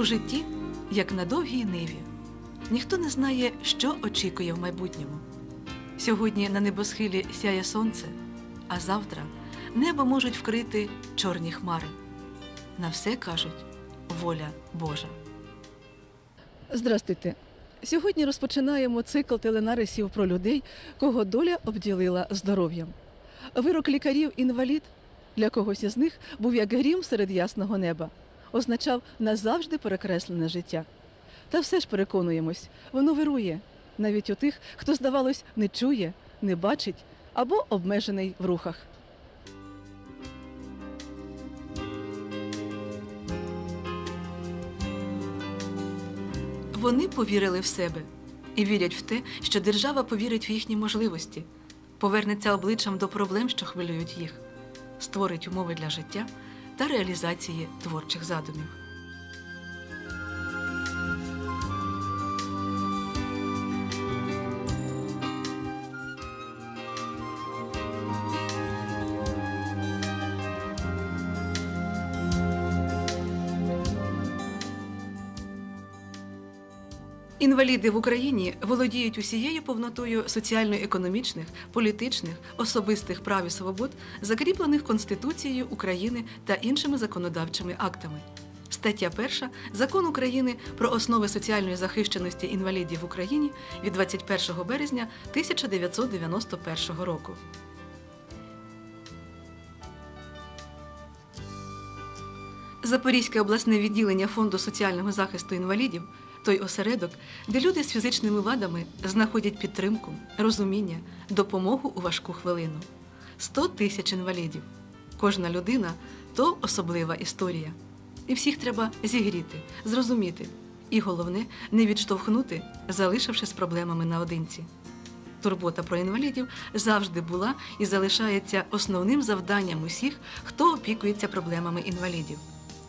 У житті, як на довгій ниві, ніхто не знає, що очікує в майбутньому. Сьогодні на небосхилі сяє сонце, а завтра небо можуть вкрити чорні хмари. На все кажуть воля Божа. Здрастуйте. Сьогодні розпочинаємо цикл теленарисів про людей, кого доля обділила здоров'ям. Вирок лікарів інвалід для когось із них був як грім серед ясного неба, означав назавжди перекреслене життя. Та все ж переконуємось, воно вирує навіть у тих, хто, здавалось, не чує, не бачить або обмежений в рухах. Вони повірили в себе і вірять в те, що держава повірить в їхні можливості, повернеться обличчям до проблем, що хвилюють їх, створить умови для життя та реалізації творчих задумів. Інваліди в Україні володіють усією повнотою соціально-економічних, політичних, особистих прав і свобод, закріплених Конституцією України та іншими законодавчими актами. Стаття 1 Закон України про основи соціальної захищеності інвалідів в Україні від 21 березня 1991 року. Запорізьке обласне відділення Фонду соціального захисту інвалідів той осередок, де люди з фізичними вадами знаходять підтримку, розуміння, допомогу у важку хвилину. 100 тисяч інвалідів. Кожна людина то особлива історія. І всіх треба зігріти, зрозуміти. І головне не відштовхнути, залишивши з проблемами наодинці. Турбота про інвалідів завжди була і залишається основним завданням усіх, хто опікується проблемами інвалідів,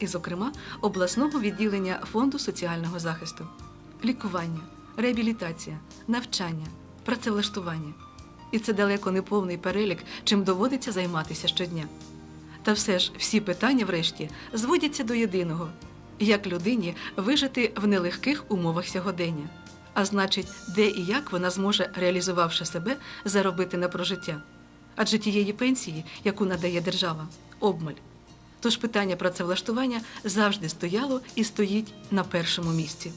і, зокрема, обласного відділення Фонду соціального захисту, лікування, реабілітація, навчання, працевлаштування. І це далеко не повний перелік, чим доводиться займатися щодня. Та все ж всі питання, врешті, зводяться до єдиного: як людині вижити в нелегких умовах сьогодення, а значить, де і як вона зможе, реалізувавши себе, заробити на прожиття. Адже тієї пенсії, яку надає держава, обмаль. Тож питання працевлаштування завжди стояло і стоїть на першому місці.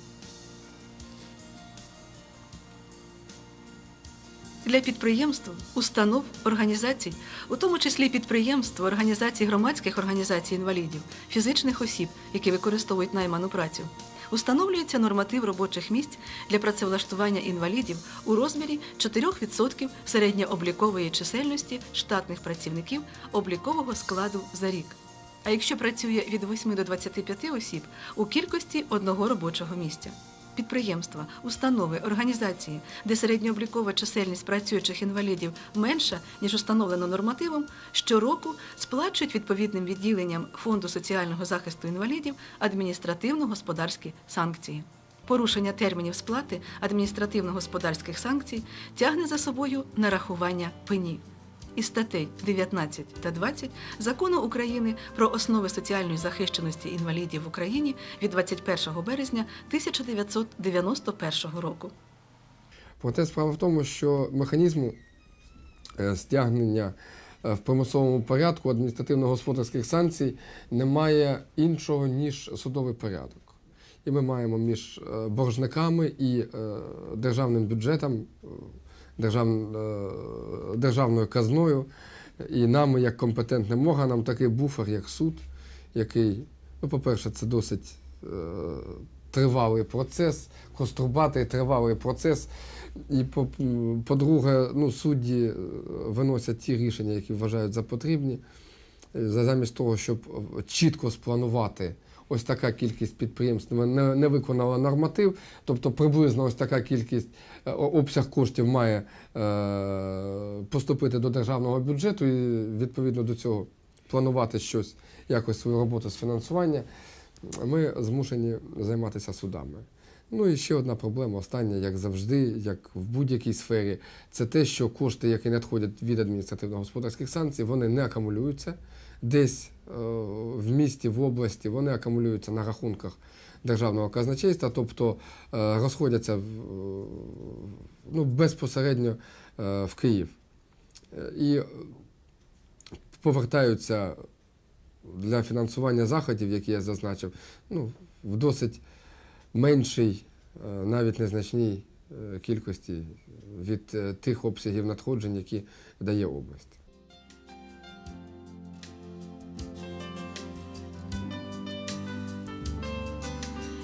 Для підприємств, установ, організацій, у тому числі підприємств, організацій громадських організацій інвалідів, фізичних осіб, які використовують найману працю, установлюється норматив робочих місць для працевлаштування інвалідів у розмірі 4% середньооблікової чисельності штатних працівників облікового складу за рік. А якщо працює від 8 до 25 осіб у кількості одного робочого місця. Підприємства, установи, організації, де середньооблікова чисельність працюючих інвалідів менша, ніж установлено нормативом, щороку сплачують відповідним відділенням Фонду соціального захисту інвалідів адміністративно-господарські санкції. Порушення термінів сплати адміністративно-господарських санкцій тягне за собою нарахування пені із статей 19 та 20 Закону України про основи соціальної захищеності інвалідів в Україні від 21 березня 1991 року. Проте справа в тому, що механізму е, стягнення е, в примусовому порядку адміністративно-господарських санкцій немає іншого, ніж судовий порядок. І ми маємо між е, боржниками і державним бюджетом, держав, е, державною казною, і нами, як компетентним органам, такий буфер, як суд, який, ну, по-перше, це досить е, тривалий процес, кострубатий тривалий процес. І по- по-друге, ну, судді е, виносять ті рішення, які вважають за потрібні, Е, замість того, щоб чітко спланувати. Ось така кількість підприємств не, не виконала норматив, тобто приблизно ось така кількість е, обсяг коштів має е, поступити до державного бюджету і відповідно до цього планувати щось, якось свою роботу з фінансування. Ми змушені займатися судами. Ну і ще одна проблема, остання, як завжди, як в будь-якій сфері, це те, що кошти, які надходять від адміністративно-господарських санкцій, вони не акумулюються. Десь е, в місті, в області вони акумулюються на рахунках державного казначейства, тобто е, розходяться ну, безпосередньо е, в Київ. І повертаються для фінансування заходів, які я зазначив, ну, в досить меншій, е, навіть незначній е, кількості від е, тих обсягів надходжень, які дає область.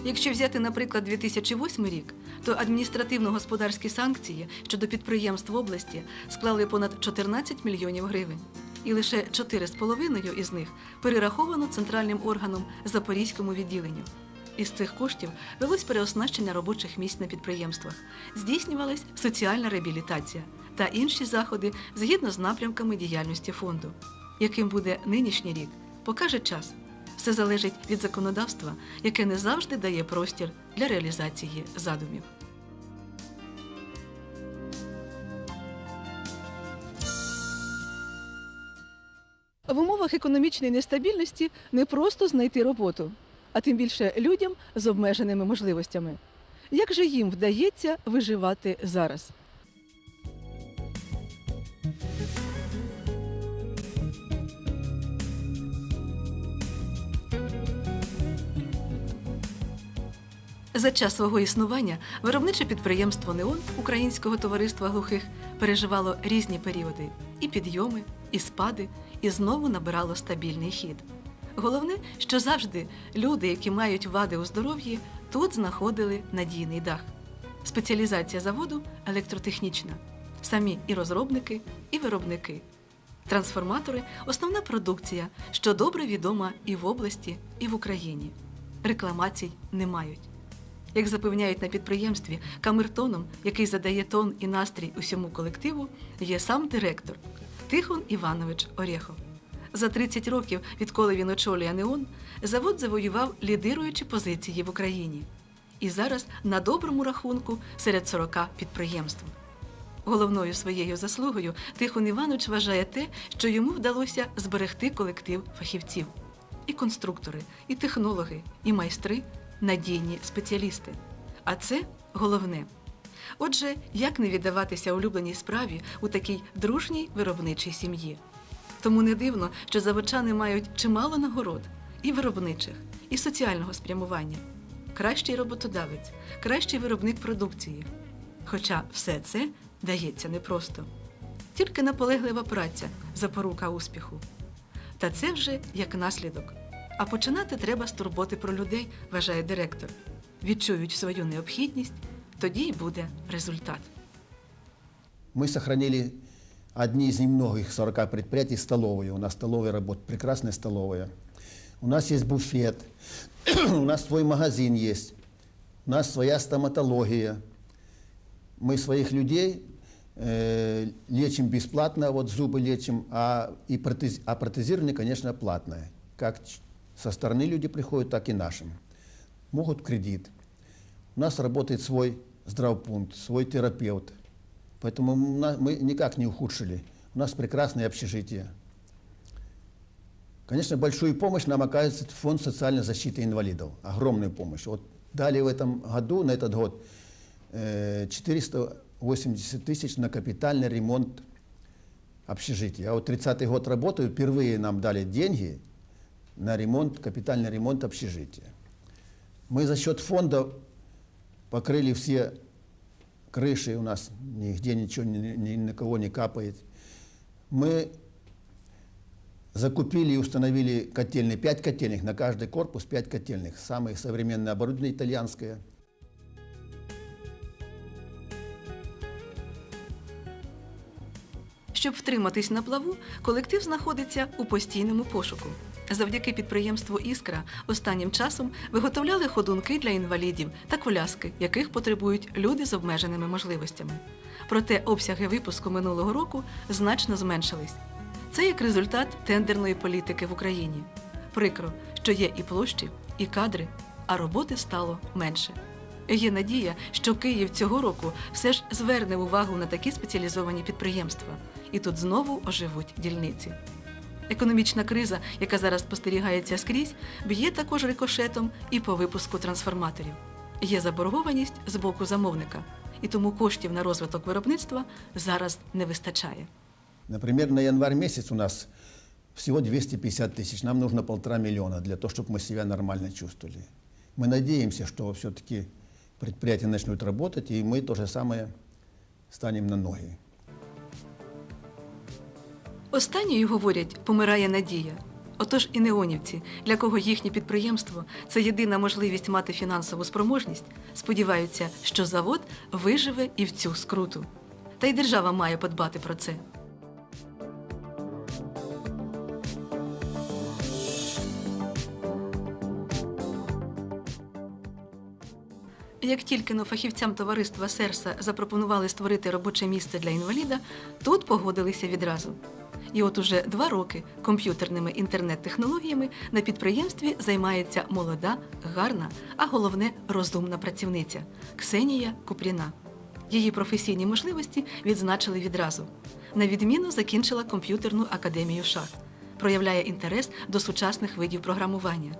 Якщо взяти, наприклад, 2008 рік, то адміністративно-господарські санкції щодо підприємств області склали понад 14 мільйонів гривень. І лише 4,5 із них перераховано центральним органом Запорізькому відділенню. Із цих коштів велось переоснащення робочих місць на підприємствах, здійснювалась соціальна реабілітація та інші заходи згідно з напрямками діяльності фонду. Яким буде нинішній рік, покаже час. Все залежить від законодавства, яке не завжди дає простір для реалізації задумів. В умовах економічної нестабільності не просто знайти роботу, а тим більше людям з обмеженими можливостями. Як же їм вдається виживати зараз? За час свого існування виробниче підприємство Неон Українського товариства глухих переживало різні періоди і підйоми, і спади, і знову набирало стабільний хід. Головне, що завжди люди, які мають вади у здоров'ї, тут знаходили надійний дах. Спеціалізація заводу електротехнічна. Самі і розробники, і виробники. Трансформатори основна продукція, що добре відома і в області, і в Україні. Рекламацій не мають. Як запевняють на підприємстві, камертоном, який задає тон і настрій усьому колективу, є сам директор Тихон Іванович Орєхов. За 30 років, відколи він очолює Неон, завод завоював лідируючі позиції в Україні. І зараз на доброму рахунку серед 40 підприємств. Головною своєю заслугою Тихон Іванович вважає те, що йому вдалося зберегти колектив фахівців і конструктори, і технологи, і майстри надійні спеціалісти. А це головне. Отже, як не віддаватися улюбленій справі у такій дружній виробничій сім'ї? Тому не дивно, що заводчани мають чимало нагород і виробничих, і соціального спрямування. Кращий роботодавець, кращий виробник продукції. Хоча все це дається непросто. Тільки наполеглива праця запорука успіху. Та це вже як наслідок. А починати треба з турботи про людей, вважає директор. Відчують свою необхідність, тоді й буде результат. Мы сохранили одни из немногих 40 предприятий столовые. У нас столовая работает, прекрасная столовая. У нас есть буфет, у нас свой магазин есть, у нас своя стоматология. Мы своих людей э, лечим бесплатно, вот зубы лечим, а, и протез, а протезирование, конечно, платное. Как со стороны люди приходят, так и нашим. Могут кредит. У нас работает свой здравпункт, свой терапевт. Поэтому мы никак не ухудшили. У нас прекрасное общежитие. Конечно, большую помощь нам оказывает Фонд социальной защиты инвалидов. Огромную помощь. Вот дали в этом году, на этот год, э, 480 тысяч на капитальный ремонт общежития. Я вот 30-й год работаю, впервые нам дали деньги на ремонт, капитальный ремонт общежития. Мы за счет фонда покрыли все крыши у нас, нигде ничего ни, ни на кого не капает. Мы закупили и установили котельные, пять котельных, на каждый корпус пять котельных. Самое современное оборудование итальянское. Щоб втриматись на плаву, колектив знаходиться у постійному пошуку. Завдяки підприємству Іскра останнім часом виготовляли ходунки для інвалідів та коляски, яких потребують люди з обмеженими можливостями. Проте обсяги випуску минулого року значно зменшились. Це як результат тендерної політики в Україні. Прикро, що є і площі, і кадри, а роботи стало менше. Є надія, що Київ цього року все ж зверне увагу на такі спеціалізовані підприємства, і тут знову оживуть дільниці. Економічна криза, яка зараз спостерігається скрізь, б'є також рикошетом і по випуску трансформаторів. Є заборгованість з боку замовника, і тому коштів на розвиток виробництва зараз не вистачає. Например, на январь месяц у нас всего 250 тысяч. Нам нужно полтора миллиона для того, чтобы мы себя нормально чувствовали. Мы надеемся, что все-таки предприятия начнут работать, и мы то же самое станем на ноги. Останньою, говорять, помирає надія. Отож і неонівці, для кого їхнє підприємство це єдина можливість мати фінансову спроможність, сподіваються, що завод виживе і в цю скруту. Та й держава має подбати про це. Як тільки но фахівцям товариства Серса запропонували створити робоче місце для інваліда, тут погодилися відразу. І от уже два роки комп'ютерними інтернет-технологіями на підприємстві займається молода, гарна, а головне розумна працівниця Ксенія Купріна. Її професійні можливості відзначили відразу. На відміну закінчила комп'ютерну академію шах, проявляє інтерес до сучасних видів програмування.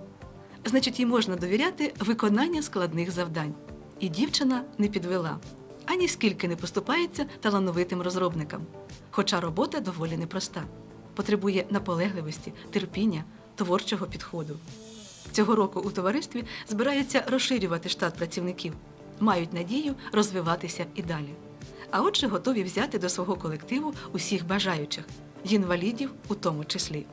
Значить, їй можна довіряти виконання складних завдань. І дівчина не підвела, ані скільки не поступається талановитим розробникам. Хоча робота доволі непроста, потребує наполегливості, терпіння, творчого підходу. Цього року у товаристві збираються розширювати штат працівників, мають надію розвиватися і далі. А отже, готові взяти до свого колективу усіх бажаючих, інвалідів у тому числі.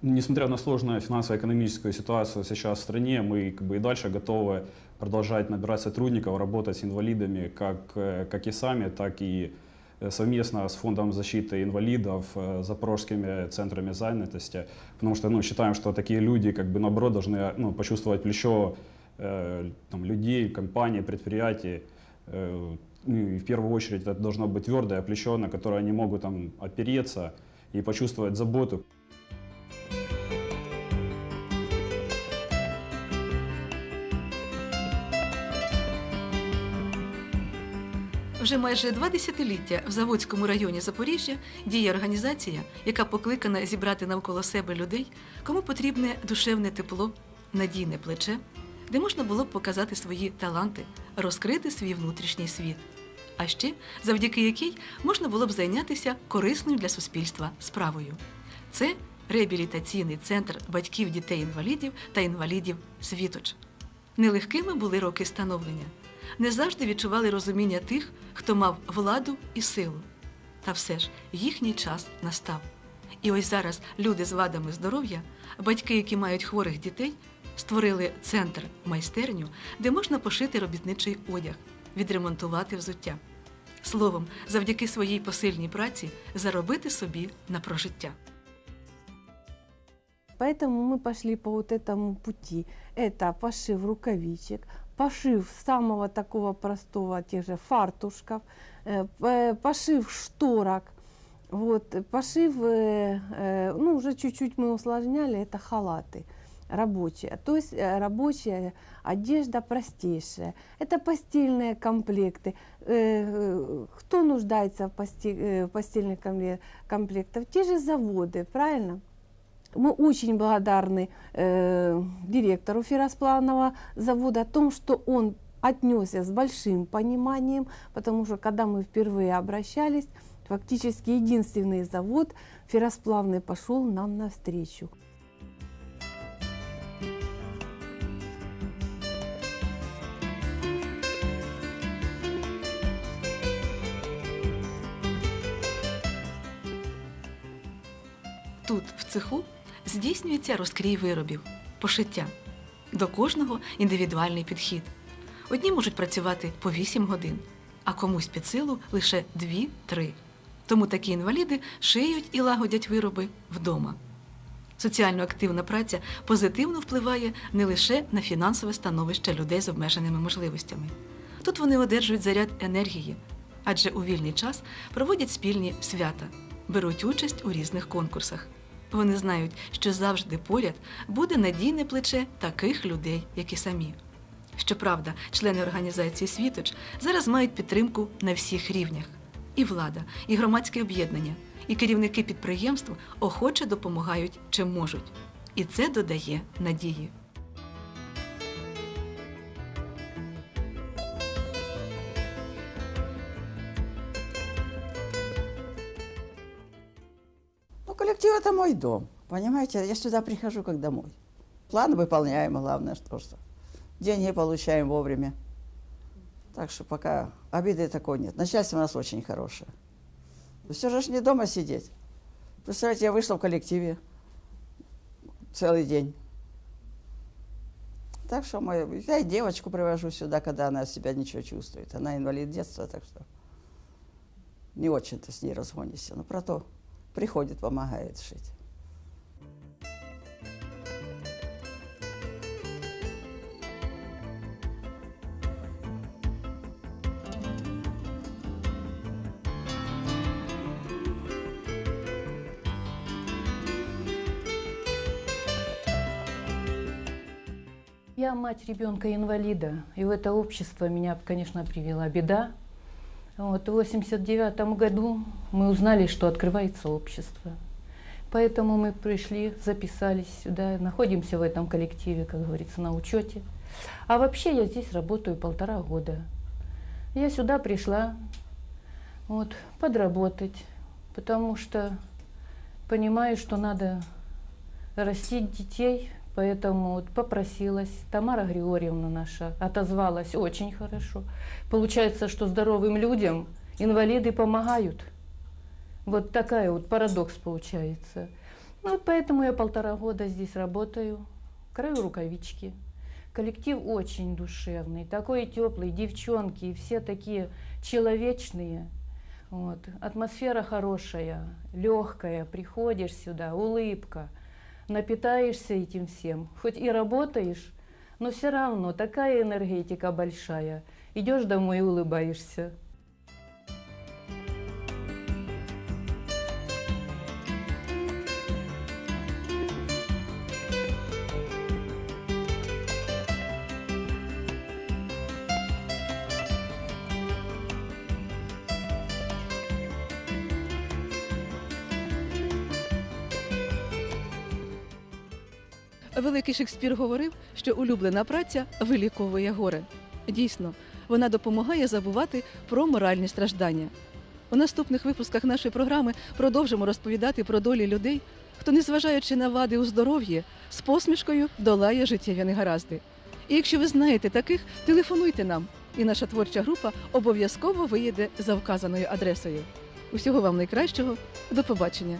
Несмотря на сложную финансово-экономическую ситуацию сейчас в стране, мы как бы и дальше готовы продолжать набирать сотрудников, работать с инвалидами, как, э, как и сами, так и э, совместно с Фондом защиты инвалидов, э, запорожскими центрами занятости, потому что ну, считаем, что такие люди, как бы наоборот, должны ну, почувствовать плечо э, там, людей, компаний, предприятий. Э, ну, и в первую очередь это должно быть твердое плечо, на которое они могут там, опереться и почувствовать заботу. Вже майже два десятиліття в Заводському районі Запоріжжя діє організація, яка покликана зібрати навколо себе людей, кому потрібне душевне тепло, надійне плече, де можна було б показати свої таланти, розкрити свій внутрішній світ. А ще завдяки якій можна було б зайнятися корисною для суспільства справою. Це реабілітаційний центр батьків дітей-інвалідів та інвалідів Світоч. Нелегкими були роки становлення. Не завжди відчували розуміння тих, хто мав владу і силу. Та все ж їхній час настав. І ось зараз люди з вадами здоров'я, батьки, які мають хворих дітей, створили центр майстерню, де можна пошити робітничий одяг, відремонтувати взуття. Словом, завдяки своїй посильній праці заробити собі на прожиття. Поэтому мы пошли по вот этому пути. Это пошив рукавичек, пошив самого такого простого, тех же фартушков, э, п- пошив шторок, вот, э, пошив, э, э, ну уже чуть-чуть мы усложняли, это халаты рабочие. То есть э, рабочая одежда простейшая. Это постельные комплекты. Э, э, Кто нуждается в посте- э, в постельных компле- комплектах? Те же заводы, правильно? Мы очень благодарны э, директору ферросплавного завода о том, что он отнесся с большим пониманием, потому что когда мы впервые обращались, фактически единственный завод ферросплавный пошел нам навстречу. Тут, в цеху, здійснюється розкрій виробів, пошиття. До кожного індивідуальний підхід. Одні можуть працювати по 8 годин, а комусь під силу лише 2-3. Тому такі інваліди шиють і лагодять вироби вдома. Соціально активна праця позитивно впливає не лише на фінансове становище людей з обмеженими можливостями. Тут вони одержують заряд енергії, адже у вільний час проводять спільні свята, беруть участь у різних конкурсах. Вони знають, що завжди поряд буде надійне плече таких людей, як і самі. Щоправда, члени організації Світоч зараз мають підтримку на всіх рівнях І влада, і громадські об'єднання, і керівники підприємств охоче допомагають чим можуть. І це додає надії. Мой дом. Понимаете, я сюда прихожу как домой. План выполняем, главное, что что. Деньги получаем вовремя. Так что пока обиды такой нет. Начальство у нас очень хорошее. Все же не дома сидеть. Представляете, я вышла в коллективе целый день. Так что мой, я и девочку привожу сюда, когда она себя ничего чувствует. Она инвалид детства, так что не очень-то с ней разгонишься. Но про то приходит, помогает шить. Я мать ребенка-инвалида, и в это общество меня, конечно, привела беда. Вот, в 89 году мы узнали, что открывается общество. Поэтому мы пришли, записались сюда, находимся в этом коллективе, как говорится, на учете. А вообще я здесь работаю полтора года. Я сюда пришла вот, подработать, потому что понимаю, что надо растить детей, поэтому вот попросилась. Тамара Григорьевна наша отозвалась очень хорошо. Получается, что здоровым людям инвалиды помогают. Вот такая вот парадокс получается. Ну, вот поэтому я полтора года здесь работаю, крою рукавички. Коллектив очень душевный, такой теплый, девчонки, и все такие человечные. Вот. Атмосфера хорошая, легкая, приходишь сюда, улыбка, напитаешься этим всем. Хоть и работаешь, но все равно такая энергетика большая. Идешь домой и улыбаешься. Великий Шекспір говорив, що улюблена праця виліковує горе. Дійсно, вона допомагає забувати про моральні страждання. У наступних випусках нашої програми продовжимо розповідати про долі людей, хто, незважаючи на вади у здоров'ї, з посмішкою долає життєві негаразди. І якщо ви знаєте таких, телефонуйте нам, і наша творча група обов'язково виїде за вказаною адресою. Усього вам найкращого, до побачення!